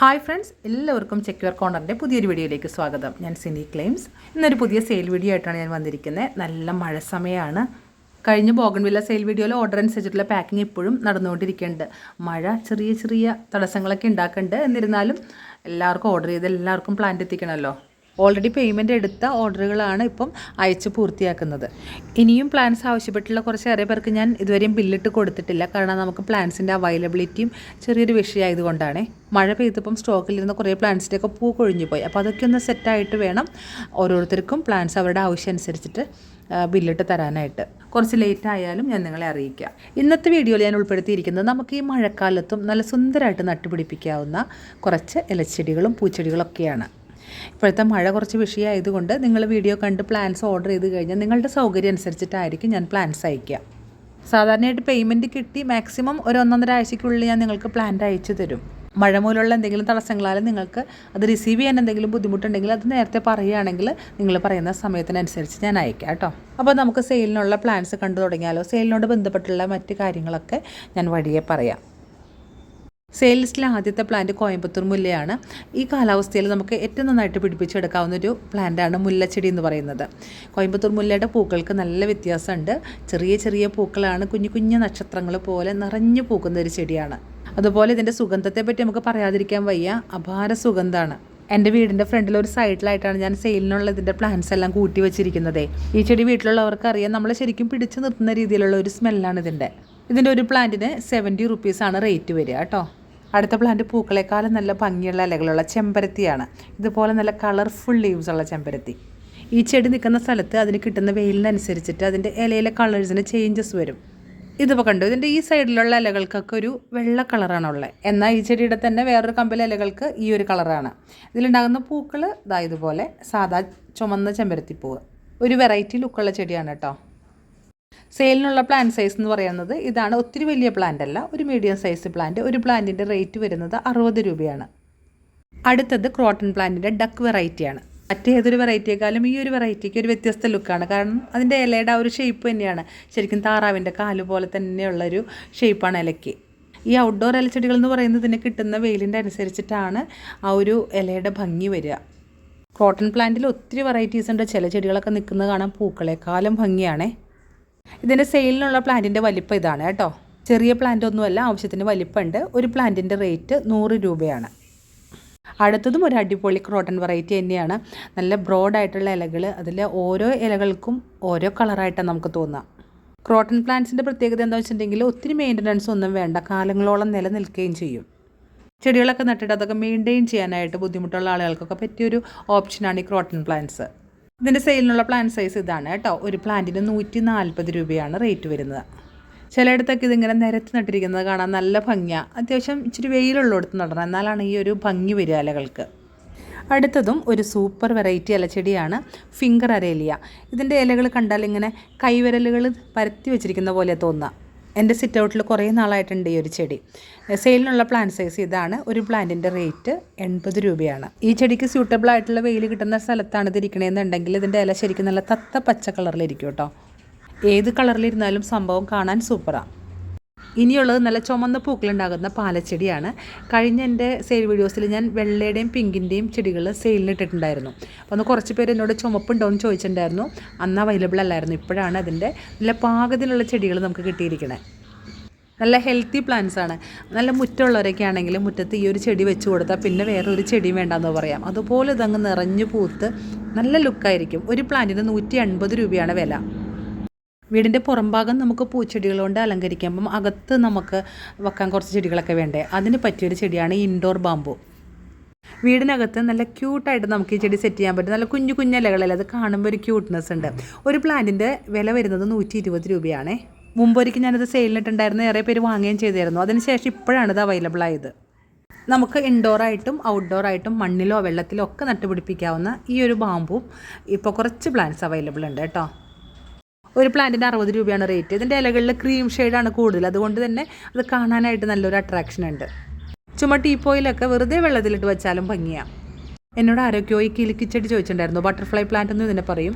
Hi friends എല്ലാവർക്കും ചെക്യുവർ കോർണറിന്റെ പുതിയൊരു വീഡിയോയിലേക്ക് സ്വാഗതം. ഞാൻ സിനി ക്ലെയിംസ്. ഇന്നൊരു പുതിയ സെയിൽ വീഡിയോ ആയിട്ടാണ് ഞാൻ വന്നിരിക്കുന്നത്. നല്ല മഴ സമയമാണ് കഴിഞ്ഞ ബോഗൺവില്ല സെയിൽ വീഡിയോയിൽ ഓർഡർ അനുസരിച്ചിട്ടുള്ള പാക്കിംഗ് ഇപ്പോഴും നടന്നുകൊണ്ടിരിക്കുന്നുണ്ട്. മഴ ചെറിയ ചെറിയ തടസ്സങ്ങളൊക്കെ ഉണ്ടാക്കുന്നുണ്ട്. എന്നിരുന്നാലും എല്ലാവർക്കും ഓർഡർ ചെയ്ത് എല്ലാവർക്കും പ്ലാന്റ് എത്തിക്കണമല്ലോ. ഓൾറെഡി പേയ്മെന്റ് എടുത്ത ഓർഡറുകളാണ് ഇപ്പം അയച്ച് പൂർത്തിയാക്കുന്നത്. ഇനിയും പ്ലാൻസ് ആവശ്യപ്പെട്ടുള്ള കുറച്ചേറെ പേർക്ക് ഞാൻ ഇതുവരെയും ബില്ലിട്ട് കൊടുത്തിട്ടില്ല. കാരണം നമുക്ക് പ്ലാൻസിന്റെ അവൈലബിലിറ്റിയും ചെറിയൊരു വിഷയമായതുകൊണ്ടാണ്. മഴ പെയ്തപ്പം സ്റ്റോക്കിലിരുന്ന കുറേ പ്ലാൻസിന്റെയൊക്കെ പൂ കൊഴിഞ്ഞു പോയി അപ്പോൾ അതൊക്കെ ഒന്ന് സെറ്റായിട്ട് വേണം ഓരോരുത്തർക്കും പ്ലാൻസ് അവരുടെ ആവശ്യം അനുസരിച്ചിട്ട് ബില്ലിട്ട് തരാനായിട്ട്. കുറച്ച് ലേറ്റ് ആയാലും ഞാൻ നിങ്ങളെ അറിയിക്കാം ഇന്നത്തെ വീഡിയോയിൽ ഞാൻ ഉൾപ്പെടുത്തിയിരിക്കുന്നത് നമുക്ക് ഈ മഴക്കാലത്തും നല്ല സുന്ദരമായിട്ട് നട്ടുപിടിപ്പിക്കാവുന്ന കുറച്ച് ഇലച്ചെടികളും പൂച്ചെടികളൊക്കെയാണ്. ഇപ്പോഴത്തെ മഴ കുറച്ച് വിഷയമായതുകൊണ്ട് നിങ്ങൾ വീഡിയോ കണ്ട് പ്ലാൻസ് ഓർഡർ ചെയ്ത് കഴിഞ്ഞാൽ നിങ്ങളുടെ സൗകര്യം അനുസരിച്ചിട്ടായിരിക്കും ഞാൻ പ്ലാൻസ് അയക്കുക സാധാരണയായിട്ട് പേയ്മെന്റ് കിട്ടി മാക്സിമം ഒരു ഒന്നൊന്നര ആഴ്ചയ്ക്കുള്ളിൽ ഞാൻ നിങ്ങൾക്ക് പ്ലാന്റ് അയച്ചു തരും. മഴ മൂലമുള്ള എന്തെങ്കിലും തടസ്സങ്ങളാൽ നിങ്ങൾക്ക് അത് റിസീവ് ചെയ്യാൻ എന്തെങ്കിലും ബുദ്ധിമുട്ടുണ്ടെങ്കിൽ അത് നേരത്തെ പറയുകയാണെങ്കിൽ നിങ്ങൾ പറയുന്ന സമയത്തിനനുസരിച്ച് ഞാൻ അയക്കാം കേട്ടോ. അപ്പോൾ നമുക്ക് സെയിലിനുള്ള പ്ലാൻസ് കണ്ടു തുടങ്ങിയാലോ? സെയിലിനോട് ബന്ധപ്പെട്ടുള്ള മറ്റ് കാര്യങ്ങളൊക്കെ ഞാൻ വഴിയെ പറയാം. സെയിൽ ലിസ്റ്റിലെ ആദ്യത്തെ പ്ലാന്റ് കോയമ്പത്തൂർ മുല്ലയാണ്. ഈ കാലാവസ്ഥയിൽ നമുക്ക് ഏറ്റവും നന്നായിട്ട് പിടിപ്പിച്ചെടുക്കാവുന്ന ഒരു പ്ലാന്റാണ് മുല്ലച്ചെടി എന്ന് പറയുന്നത്. കോയമ്പത്തൂർ മുല്ലയുടെ പൂക്കൾക്ക് നല്ല വ്യത്യാസമുണ്ട്. ചെറിയ ചെറിയ പൂക്കളാണ് കുഞ്ഞു കുഞ്ഞു നക്ഷത്രങ്ങൾ പോലെ നിറഞ്ഞു പൂക്കുന്ന ഒരു ചെടിയാണ്. അതുപോലെ ഇതിന്റെ സുഗന്ധത്തെ പറ്റി നമുക്ക് പറയാതിരിക്കാൻ വയ്യ. അപാര സുഗന്ധമാണ്. എന്റെ വീടിന്റെ ഫ്രണ്ടിൽ ഒരു സൈഡിലായിട്ടാണ് ഞാൻ സെയിലിനുള്ള ഇതിന്റെ പ്ലാന്റ്സ് എല്ലാം കൂട്ടി വെച്ചിരിക്കുന്നത്. ഈ ചെടി വീട്ടിലുള്ളവർക്ക് അറിയാം. നമ്മളെ ശരിക്കും പിടിച്ചു നിർത്തുന്ന രീതിയിലുള്ള ഒരു സ്മെല്ലാണ് ഇതിന്റെ. ഇതിന്റെ ഒരു പ്ലാന്റിന് സെവന്റി റുപ്പീസാണ് റേറ്റ് വരിക കേട്ടോ. അടുത്ത പ്ലാന്റ് പൂക്കളെക്കാളും നല്ല ഭംഗിയുള്ള ഇലകളുള്ള ചെമ്പരത്തിയാണ്. ഇതുപോലെ നല്ല കളർഫുൾ ലീവ്സ് ഉള്ള ചെമ്പരത്തി. ഈ ചെടി നിൽക്കുന്ന സ്ഥലത്ത് അതിന് കിട്ടുന്ന വെയിലിനനുസരിച്ചിട്ട് അതിന്റെ ഇലയിലെ കളേഴ്സിന് ചേഞ്ചസ് വരും. ഇതിപ്പോൾ കണ്ടു? ഇതിന്റെ ഈ സൈഡിലുള്ള ഇലകൾക്കൊക്കെ ഒരു വെള്ള കളറാണ് ഉള്ളത് എന്നാൽ ഈ ചെടിയുടെ തന്നെ വേറൊരു കമ്പിലെ ഇലകൾക്ക് ഈ ഒരു കളറാണ് ഇതിലുണ്ടാകുന്ന പൂക്കൾ ഇതായതുപോലെ സാധാ ചുമന്ന ചെമ്പരത്തിപ്പൂവ്. ഒരു വെറൈറ്റി ലുക്കുള്ള ചെടിയാണ് കേട്ടോ. സെയിലിനുള്ള പ്ലാന്റ് സൈസ് എന്ന് പറയുന്നത് ഇതാണ് ഒത്തിരി വലിയ പ്ലാന്റ് അല്ല ഒരു മീഡിയം സൈസ് പ്ലാന്റ് ഒരു പ്ലാന്റിന്റെ റേറ്റ് വരുന്നത് അറുപത് രൂപയാണ്. അടുത്തത് ക്രോട്ടൺ പ്ലാന്റിന്റെ ഡക്ക് വെറൈറ്റിയാണ് മറ്റേതൊരു വെറൈറ്റിയേക്കാളും ഈ ഒരു വെറൈറ്റിക്ക് ഒരു വ്യത്യസ്ത ലുക്കാണ് കാരണം അതിന്റെ ഇലയുടെ ആ ഒരു ഷേപ്പ് തന്നെയാണ്. ശരിക്കും താറാവിന്റെ കാൽ പോലെ തന്നെയുള്ളൊരു ഷേപ്പാണ് ഇലയ്ക്ക്. ഈ ഔട്ട്ഡോർ ഇലച്ചെടികൾ എന്ന് പറയുന്നത് ഇതിന് കിട്ടുന്ന വെയിലിന്റെ അനുസരിച്ചിട്ടാണ് ആ ഒരു ഇലയുടെ ഭംഗി വരിക. കോട്ടൺ പ്ലാന്റിൽ ഒത്തിരി വെറൈറ്റീസ് ഉണ്ട്. ചില ചെടികളൊക്കെ നിൽക്കുന്നത് കാണാൻ പൂക്കളെക്കാളും ഭംഗിയാണേ. ഇതിന്റെ സെയിലിനുള്ള പ്ലാന്റിന്റെ വലിപ്പം ഇതാണ് കേട്ടോ. ചെറിയ പ്ലാന്റ് ഒന്നുമല്ല ആവശ്യത്തിന് വലിപ്പമുണ്ട്. ഒരു പ്ലാന്റിന്റെ റേറ്റ് നൂറ് രൂപയാണ്. അടുത്തതും ഒരു അടിപൊളി ക്രോട്ടൺ വെറൈറ്റി തന്നെയാണ്. നല്ല ബ്രോഡായിട്ടുള്ള ഇലകൾ അതിൽ ഓരോ ഇലകൾക്കും ഓരോ കളറായിട്ടാണ് നമുക്ക് തോന്നുക ക്രോട്ടൺ പ്ലാന്റ്സിന്റെ പ്രത്യേകത എന്താ വെച്ചിട്ടുണ്ടെങ്കിൽ ഒത്തിരി മെയിന്റനൻസ് ഒന്നും വേണ്ട. കാലങ്ങളോളം നിലനിൽക്കുകയും ചെയ്യും. ചെടികളൊക്കെ നട്ടിട്ട് അതൊക്കെ മെയിന്റെയിൻ ചെയ്യാനായിട്ട് ബുദ്ധിമുട്ടുള്ള ആളുകൾക്കൊക്കെ പറ്റിയൊരു ഓപ്ഷനാണ് ഈ ക്രോട്ടൺ പ്ലാന്റ്സ് ഇതിന്റെ സെയിലിനുള്ള പ്ലാന്റ് സൈസ് ഇതാണ് കേട്ടോ. ഒരു പ്ലാന്റിന് നൂറ്റി നാൽപ്പത് രൂപയാണ് റേറ്റ് വരുന്നത്. ചിലയിടത്തൊക്കെ ഇതിങ്ങനെ നിരത്തി നട്ടിരിക്കുന്നത് കാണാൻ നല്ല ഭംഗിയാണ് അത്യാവശ്യം ഇച്ചിരി വെയിലുള്ളിടത്ത് നടണം. എന്നാലാണ് ഈ ഒരു ഭംഗി വരിക ഇലകൾക്ക്. അടുത്തതും ഒരു സൂപ്പർ വെറൈറ്റി ഇലച്ചെടിയാണ് ഫിംഗർ അരേലിയ ഇതിന്റെ ഇലകൾ കണ്ടാൽ ഇങ്ങനെ കൈവിരലുകൾ പരത്തി വെച്ചിരിക്കുന്ന പോലെ തോന്നുക എന്റെ സിറ്റ് ഔട്ടിൽ കുറേ നാളായിട്ടുണ്ട് ഈ ഒരു ചെടി. സെയിലിനുള്ള പ്ലാന്റ് സൈസ് ഇതാണ്. ഒരു പ്ലാന്റിന്റെ റേറ്റ് എൺപത് രൂപയാണ്. ഈ ചെടിക്ക് സ്യൂട്ടബിൾ ആയിട്ടുള്ള വെയിൽ കിട്ടുന്ന സ്ഥലത്താണ് ഇത് ഇതിന്റെ ഇല ശരിക്കും നല്ല തത്ത പച്ച കളറിലിരിക്കും കേട്ടോ. ഏത് കളറിലിരുന്നാലും സംഭവം കാണാൻ സൂപ്പറാണ് ഇനിയുള്ളത് നല്ല ചുമന്ന പൂക്കളുണ്ടാകുന്ന പാലച്ചെടിയാണ്. കഴിഞ്ഞ എന്റെ സെയിൽ വീഡിയോസിൽ ഞാൻ വെള്ളയുടെയും പിങ്കിന്റെയും ചെടികൾ സെയിലിന് ഇട്ടിട്ടുണ്ടായിരുന്നു. അപ്പോൾ അന്ന് കുറച്ച് പേര് എന്നോട് ചുമപ്പുണ്ടോ എന്ന് ചോദിച്ചിട്ടുണ്ടായിരുന്നു. അന്ന് അവൈലബിൾ അല്ലായിരുന്നു. ഇപ്പോഴാണ് അതിന്റെ നല്ല പാകത്തിലുള്ള ചെടികൾ നമുക്ക് കിട്ടിയിരിക്കണേ. നല്ല ഹെൽത്തി പ്ലാന്റ്സ് ആണ്. നല്ല മുറ്റമുള്ളവരൊക്കെ ആണെങ്കിൽ മുറ്റത്ത് ഈ ഒരു ചെടി വെച്ച് കൊടുത്താൽ പിന്നെ വേറെ ഒരു ചെടിയും വേണ്ടെന്ന് പറയാം. അതുപോലെ ഇതങ്ങ് നിറഞ്ഞു പൂത്ത് നല്ല ലുക്കായിരിക്കും ഒരു പ്ലാന്റിന് നൂറ്റി അൻപത് രൂപയാണ് വില. വീടിന്റെ പുറംഭാഗം നമുക്ക് പൂച്ചെടികൾ കൊണ്ട് അലങ്കരിക്കാം. അപ്പം അകത്ത് നമുക്ക് വെക്കാൻ കുറച്ച് ചെടികളൊക്കെ വേണ്ടേ? അതിന് പറ്റിയൊരു ചെടിയാണ് ഇൻഡോർ ബാമ്പു വീടിനകത്ത് നല്ല ക്യൂട്ടായിട്ട് നമുക്ക് ഈ ചെടി സെറ്റ് ചെയ്യാൻ പറ്റും. നല്ല കുഞ്ഞു കുഞ്ഞു ഇലകളല്ല? അത് കാണുമ്പോൾ ഒരു ക്യൂട്ട്നെസ് ഉണ്ട്. ഒരു പ്ലാന്റിന്റെ വില വരുന്നത് നൂറ്റി ഇരുപത് രൂപയാണേ മുമ്പൊരിക്കൽ ഞാനത് സെയിലിനിട്ടുണ്ടായിരുന്നു ഏറെ പേര് വാങ്ങുകയും ചെയ്തിരുന്നു അതിനുശേഷം ഇപ്പോഴാണ് ഇത് അവൈലബിൾ ആയത്. നമുക്ക് ഇൻഡോറായിട്ടും ഔട്ട്ഡോറായിട്ടും മണ്ണിലോ വെള്ളത്തിലോ ഒക്കെ നട്ടുപിടിപ്പിക്കാവുന്ന ഈ ഒരു ബാമ്പും ഇപ്പോൾ കുറച്ച് പ്ലാന്റ്സ് അവൈലബിൾ ഉണ്ട് കേട്ടോ. ഒരു പ്ലാന്റിന് അറുപത് രൂപയാണ് റേറ്റ്. ഇതിന്റെ ഇലകളിൽ ക്രീം ഷെയ്ഡാണ് കൂടുതൽ. അതുകൊണ്ട് തന്നെ അത് കാണാനായിട്ട് നല്ലൊരു അട്രാക്ഷൻ ഉണ്ട്. ചുമ ടീപ്പോയിലൊക്കെ വെറുതെ വെള്ളത്തിലിട്ട് വെച്ചാലും ഭംഗിയാണ് എന്നോട് ആരോഗ്യോ ഈ കിലുക്കിച്ചെടി ചോദിച്ചിട്ടുണ്ടായിരുന്നു. ബട്ടർഫ്ലൈ പ്ലാന്റ് എന്ന് ഇതിനെ പറയും.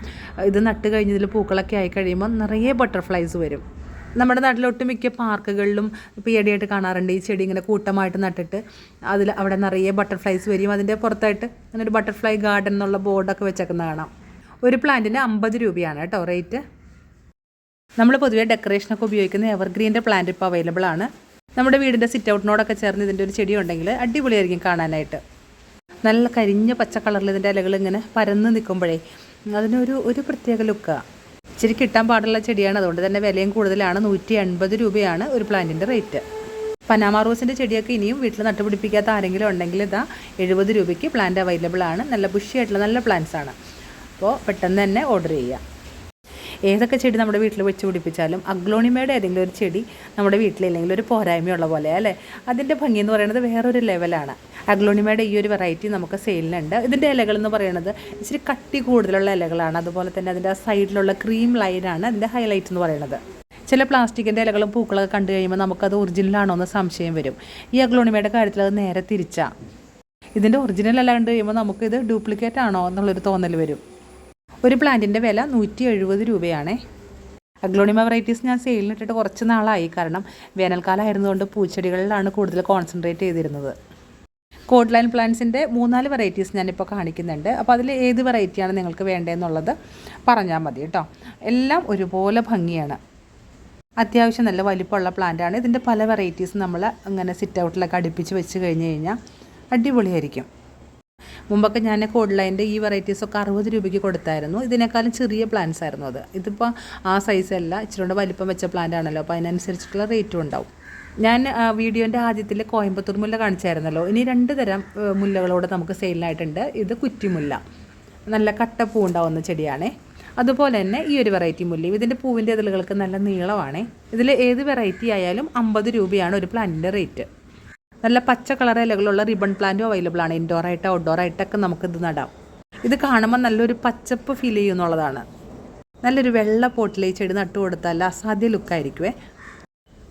ഇത് നട്ട് കഴിഞ്ഞതിൽ പൂക്കളൊക്കെ ആയി കഴിയുമ്പോൾ നിറയെ ബട്ടർഫ്ലൈസ് വരും. നമ്മുടെ നാട്ടിലെ ഒട്ടുമിക്ക പാർക്കുകളിലും ഇപ്പോൾ ഈയിടെയായിട്ട് കാണാറുണ്ട്. ഈ ചെടി ഇങ്ങനെ കൂട്ടമായിട്ട് നട്ടിട്ട് അതിൽ അവിടെ നിറയെ ബട്ടർഫ്ലൈസ് വരും. അതിന്റെ പുറത്തായിട്ട് അങ്ങനെ ഒരു ബട്ടർഫ്ലൈ ഗാർഡൻ എന്നുള്ള ബോർഡൊക്കെ വെച്ചേക്കുന്ന കാണാം. ഒരു പ്ലാന്റിന് അമ്പത് രൂപയാണ് കേട്ടോ റേറ്റ് നമ്മൾ പൊതുവേ ഡെക്കറേഷനൊക്കെ ഉപയോഗിക്കുന്ന എവർഗ്രീന്റെ പ്ലാന്റ് ഇപ്പോൾ അവൈലബിൾ ആണ്. നമ്മുടെ വീടിന്റെ സിറ്റ് ഔട്ടിനോടൊക്കെ ചേർന്ന് ഇതിന്റെ ഒരു ചെടി ഉണ്ടെങ്കിൽ അടിപൊളിയായിരിക്കും കാണാനായിട്ട്. നല്ല കരിഞ്ഞ പച്ച കളറിൽ ഇതിന്റെ ഇലകൾ ഇങ്ങനെ പരന്ന് നിൽക്കുമ്പോഴേ അതിനൊരു ഒരു പ്രത്യേക ലുക്കാണ് ഇച്ചിരി കിട്ടാൻ പാടുള്ള ചെടിയാണ്. അതുകൊണ്ട് തന്നെ വിലയും കൂടുതലാണ്. നൂറ്റി എൺപത് രൂപയാണ് ഒരു പ്ലാന്റിന്റെ റേറ്റ് പനാമ റോസിന്റെ ചെടിയൊക്കെ ഇനിയും വീട്ടിൽ നട്ടുപിടിപ്പിക്കാത്ത ആരെങ്കിലും ഉണ്ടെങ്കിൽ ഇതാ എഴുപത് രൂപയ്ക്ക് പ്ലാന്റ് അവൈലബിൾ ആണ്. നല്ല ബുഷിയായിട്ടുള്ള നല്ല പ്ലാന്റ്സ് ആണ്. അപ്പോൾ പെട്ടെന്ന് തന്നെ ഓർഡർ ചെയ്യുക. ഏതൊക്കെ ചെടി നമ്മുടെ വീട്ടിൽ വെച്ച് പിടിപ്പിച്ചാലും അഗ്ലോണിമയുടെ ഏതെങ്കിലും ഒരു ചെടി നമ്മുടെ വീട്ടിലില്ലെങ്കിൽ ഒരു പോരായ്മയുള്ള പോലെ അല്ലേ? അതിന്റെ ഭംഗി എന്ന് പറയുന്നത് വേറൊരു ലെവലാണ്. അഗ്ലോണിമയുടെ ഈ ഒരു വെറൈറ്റി നമുക്ക് സെയിലിനുണ്ട്. ഇതിന്റെ ഇലകൾ എന്ന് പറയുന്നത് ഇച്ചിരി കട്ടി കൂടുതലുള്ള ഇലകളാണ്. അതുപോലെ തന്നെ അതിന്റെ സൈഡിലുള്ള ക്രീം ലൈനാണ് അതിന്റെ ഹൈലൈറ്റ് എന്ന് പറയുന്നത്. ചില പ്ലാസ്റ്റിക്കിന്റെ ഇലകളും പൂക്കളൊക്കെ കണ്ടു കഴിയുമ്പോൾ നമുക്കത് ഒറിജിനലാണോ എന്ന് സംശയം വരും. ഈ അഗ്ലോണിമയുടെ കാര്യത്തിൽ അത് നേരെ തിരിച്ചാണ് ഇതിന്റെ ഒറിജിനൽ അല്ല കണ്ടു കഴിയുമ്പോൾ നമുക്കിത് ഡ്യൂപ്ലിക്കേറ്റ് ആണോ എന്നുള്ളൊരു തോന്നൽ വരും. ഒരു പ്ലാന്റിന്റെ വില നൂറ്റി എഴുപത് രൂപയാണേ. അഗ്ലോണിമ വെറൈറ്റീസ് ഞാൻ സെയിലിനിട്ടിട്ട് കുറച്ച് നാളായി. കാരണം വേനൽക്കാലം ആയിരുന്നുകൊണ്ട് പൂച്ചെടികളിലാണ് കൂടുതൽ കോൺസെൻട്രേറ്റ് ചെയ്തിരുന്നത്. കോഡ് ലൈൻ പ്ലാന്റ്സിന്റെ മൂന്നാൽ വെറൈറ്റീസ് ഞാനിപ്പോൾ കാണിക്കുന്നുണ്ട്. അപ്പോൾ അതിൽ ഏത് വെറൈറ്റിയാണ് നിങ്ങൾക്ക് വേണ്ടതെന്നുള്ളത് പറഞ്ഞാൽ മതി കേട്ടോ. എല്ലാം ഒരുപോലെ ഭംഗിയാണ്. അത്യാവശ്യം നല്ല വലിപ്പമുള്ള പ്ലാന്റാണ് ഇതിന്റെ പല വെറൈറ്റീസ് നമ്മൾ അങ്ങനെ സിറ്റ് ഔട്ടിലൊക്കെ അടുപ്പിച്ച് വെച്ച് കഴിഞ്ഞ് കഴിഞ്ഞാൽ അടിപൊളിയായിരിക്കും. മുമ്പൊക്കെ ഞാൻ കോഡ്ലൈന്റെ ഈ വെറൈറ്റീസൊക്കെ അറുപത് രൂപയ്ക്ക് കൊടുത്തായിരുന്നു. ഇതിനേക്കാളും ചെറിയ പ്ലാന്റ്സ് ആയിരുന്നു അത്. ഇതിപ്പോൾ ആ സൈസല്ല ഇച്ചിരി കൊണ്ട് വലിപ്പം വെച്ച പ്ലാന്റ് ആണല്ലോ. അപ്പോൾ അതിനനുസരിച്ചിട്ടുള്ള റേറ്റും ഉണ്ടാവും. ഞാൻ വീഡിയോന്റെ ആദ്യത്തിൽ കോയമ്പത്തൂർ മുല്ല കാണിച്ചായിരുന്നല്ലോ. ഇനി രണ്ട് തരം മുല്ലകളോട് നമുക്ക് സെയിലിനായിട്ടുണ്ട് ഇത് കുറ്റിമുല്ല. നല്ല കട്ടപ്പൂ ഉണ്ടാവുന്ന ചെടിയാണേ. അതുപോലെ തന്നെ ഈ ഒരു വെറൈറ്റി മുല്ലയും ഇതിന്റെ പൂവിന്റെ ഇതളുകൾക്ക് നല്ല നീളമാണേ ഇതിൽ ഏത് വെറൈറ്റി ആയാലും അമ്പത് രൂപയാണ് ഒരു പ്ലാന്റിന്റെ റേറ്റ് നല്ല പച്ച കളർ ഇലകളുള്ള റിബൺ പ്ലാന്റും അവൈലബിൾ ആണ്. ഇൻഡോർ ആയിട്ട് ഔട്ട്ഡോർ ആയിട്ടൊക്കെ ഇത് നടാം. ഇത് കാണുമ്പോൾ നല്ലൊരു പച്ചപ്പ് ഫീൽ ചെയ്യുന്നുള്ളതാണ് നല്ലൊരു വെള്ള പോട്ടിലെ ചെടി നട്ടു കൊടുത്താൽ അസാധ്യ ലുക്കായിരിക്കുമേ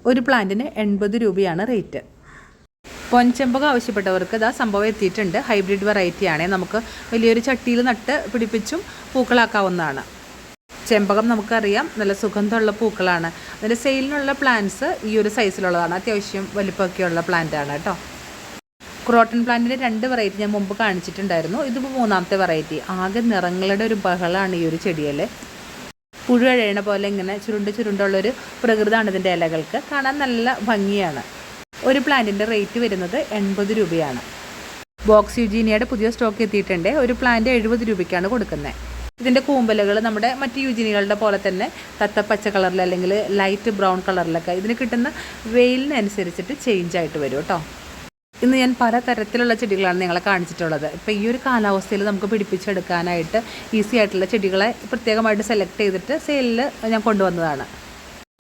ഒരു പ്ലാന്റിന് എൺപത് രൂപയാണ് റേറ്റ് പൊൻചെമ്പകം ആവശ്യപ്പെട്ടവർക്ക് ഇതാ സംഭവം എത്തിയിട്ടുണ്ട്. ഹൈബ്രിഡ് വെറൈറ്റി ആണേ. നമുക്ക് വലിയൊരു ചട്ടിയിൽ നട്ട് പിടിപ്പിച്ചും പൂക്കളാക്കാവുന്നതാണ്. ചെമ്പകം നമുക്കറിയാം. നല്ല സുഗന്ധമുള്ള പൂക്കളാണ്. അതിന്റെ സെയിലിനുള്ള പ്ലാന്റ്സ് ഈ ഒരു സൈസിലുള്ളതാണ് അത്യാവശ്യം വലിപ്പമൊക്കെയുള്ള പ്ലാന്റ് ആണ് കേട്ടോ. ക്രോട്ടൺ പ്ലാന്റിന്റെ രണ്ട് വെറൈറ്റി ഞാൻ മുമ്പ് കാണിച്ചിട്ടുണ്ടായിരുന്നു. ഇതിപ്പോൾ മൂന്നാമത്തെ വെറൈറ്റി ആകെ നിറങ്ങളുടെ ഒരു ബഹളമാണ് ഈ ഒരു ചെടിയിൽ പുഴുഴയണ പോലെ ഇങ്ങനെ ചുരുണ്ട് ചുരുണ്ടുള്ളൊരു പ്രകൃതമാണ് ഇതിന്റെ ഇലകൾക്ക്. കാണാൻ നല്ല ഭംഗിയാണ്. ഒരു പ്ലാന്റിന്റെ റേറ്റ് വരുന്നത് എൺപത് രൂപയാണ്. ബോക്സ് യുജീനിയുടെ പുതിയ സ്റ്റോക്ക് എത്തിയിട്ടുണ്ട്. ഒരു പ്ലാന്റ് എഴുപത് രൂപയ്ക്കാണ് കൊടുക്കുന്നത്. ഇതിന്റെ കൂമ്പലുകൾ നമ്മുടെ മറ്റ് യുജിനികളുടെ പോലെ തന്നെ തത്തപ്പച്ച കളറിൽ അല്ലെങ്കിൽ ലൈറ്റ് ബ്രൗൺ കളറിലൊക്കെ ഇതിന് കിട്ടുന്ന വെയിലിനനുസരിച്ചിട്ട് ചേഞ്ച് ആയിട്ട് വരും കേട്ടോ. ഇന്ന് ഞാൻ പല തരത്തിലുള്ള ചെടികളാണ് നിങ്ങളെ കാണിച്ചിട്ടുള്ളത്. ഇപ്പോൾ ഈ ഒരു കാലാവസ്ഥയിൽ നമുക്ക് പിടിപ്പിച്ചെടുക്കാനായിട്ട് ഈസി ആയിട്ടുള്ള ചെടികളെ പ്രത്യേകമായിട്ട് സെലക്ട് ചെയ്തിട്ട് സെയിലിൽ ഞാൻ കൊണ്ടുവന്നതാണ്.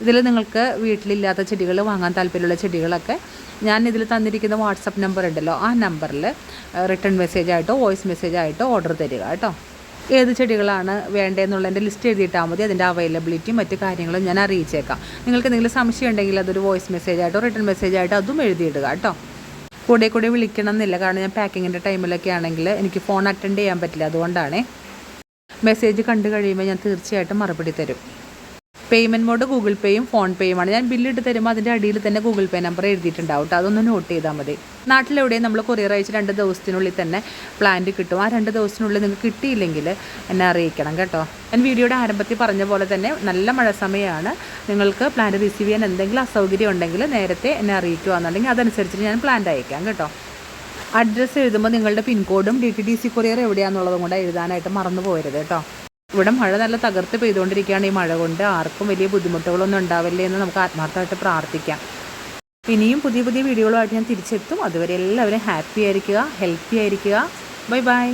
ഇതിൽ നിങ്ങൾക്ക് വീട്ടിലില്ലാത്ത ചെടികൾ വാങ്ങാൻ താല്പര്യമുള്ള ചെടികളൊക്കെ ഞാൻ ഇതിൽ തന്നിരിക്കുന്ന വാട്സപ്പ് നമ്പർ ഉണ്ടല്ലോ. ആ നമ്പറിൽ റിട്ടേൺ മെസ്സേജായിട്ടോ വോയിസ് മെസ്സേജായിട്ടോ ഓർഡർ തരിക കേട്ടോ. ഏത് ചെടികളാണ് വേണ്ടതെന്നുള്ളതിന്റെ ലിസ്റ്റ് എഴുതിയിട്ടാൽ മതി. അതിന്റെ അവൈലബിലിറ്റിയും മറ്റു കാര്യങ്ങളും ഞാൻ അറിയിച്ചേക്കാം. നിങ്ങൾക്ക് എന്തെങ്കിലും സംശയം ഉണ്ടെങ്കിൽ അതൊരു വോയിസ് മെസ്സേജ് ആയിട്ടോ റിട്ടേൺ മെസ്സേജ് ആയിട്ടോ അതും എഴുതിയിടുക കേട്ടോ. കൂടെ കൂടെ വിളിക്കണം എന്നില്ല. കാരണം ഞാൻ പാക്കിങ്ങിന്റെ ടൈമിലൊക്കെ ആണെങ്കിൽ എനിക്ക് ഫോൺ അറ്റൻഡ് ചെയ്യാൻ പറ്റില്ല. അതുകൊണ്ടാണ്. മെസ്സേജ് കണ്ടു കഴിയുമ്പോൾ ഞാൻ തീർച്ചയായിട്ടും മറുപടി തരും. പേയ്മെന്റ് മോഡ് ഗൂഗിൾ പേയും ഫോൺ പേയുമാണ് ഞാൻ ബില്ലിട്ട് തരുമ്പോൾ അതിന്റെ അടിയിൽ തന്നെ ഗൂഗിൾ പേ നമ്പർ എഴുതിയിട്ടുണ്ടാവും കേട്ടോ അതൊന്ന് നോട്ട് ചെയ്താൽ മതി. നാട്ടിലെവിടെയും നമ്മൾ കൊറിയർ അയച്ച് രണ്ട് ദിവസത്തിനുള്ളിൽ തന്നെ പ്ലാന്റ് കിട്ടും. ആ രണ്ട് ദിവസത്തിനുള്ളിൽ നിങ്ങൾക്ക് കിട്ടിയില്ലെങ്കിൽ എന്നെ അറിയിക്കണം കേട്ടോ. ഞാൻ വീഡിയോയുടെ ആരംഭത്തിൽ പറഞ്ഞ പോലെ തന്നെ നല്ല മഴ സമയമാണ്. നിങ്ങൾക്ക് പ്ലാന്റ് റിസീവ് ചെയ്യാൻ എന്തെങ്കിലും അസൗകര്യം ഉണ്ടെങ്കിൽ നേരത്തെ എന്നെ അറിയിക്കുകയെന്നുണ്ടെങ്കിൽ അതനുസരിച്ചിട്ട് ഞാൻ പ്ലാന്റ് അയക്കാം കേട്ടോ. അഡ്രസ്സ് എഴുതുമ്പോൾ നിങ്ങളുടെ പിൻകോഡും D T D C courier എവിടെയാണെന്നുള്ളതും കൂടെ എഴുതാനായിട്ട് മറന്നു പോകരുത് കേട്ടോ. ഇവിടെ മഴ നല്ല തകർത്ത് പെയ്തുകൊണ്ടിരിക്കുകയാണ് ഈ മഴ കൊണ്ട്. ആർക്കും വലിയ ബുദ്ധിമുട്ടുകളൊന്നും ഉണ്ടാവില്ലേ എന്ന് നമുക്ക് ആത്മാർത്ഥമായിട്ട് പ്രാർത്ഥിക്കാം. ഇനിയും പുതിയ പുതിയ വീഡിയോകളുമായിട്ട് ഞാൻ തിരിച്ചെത്തും. അതുവരെ എല്ലാവരും ഹാപ്പി ആയിരിക്കുക ഹെൽത്തി ആയിരിക്കുക. Bye bye.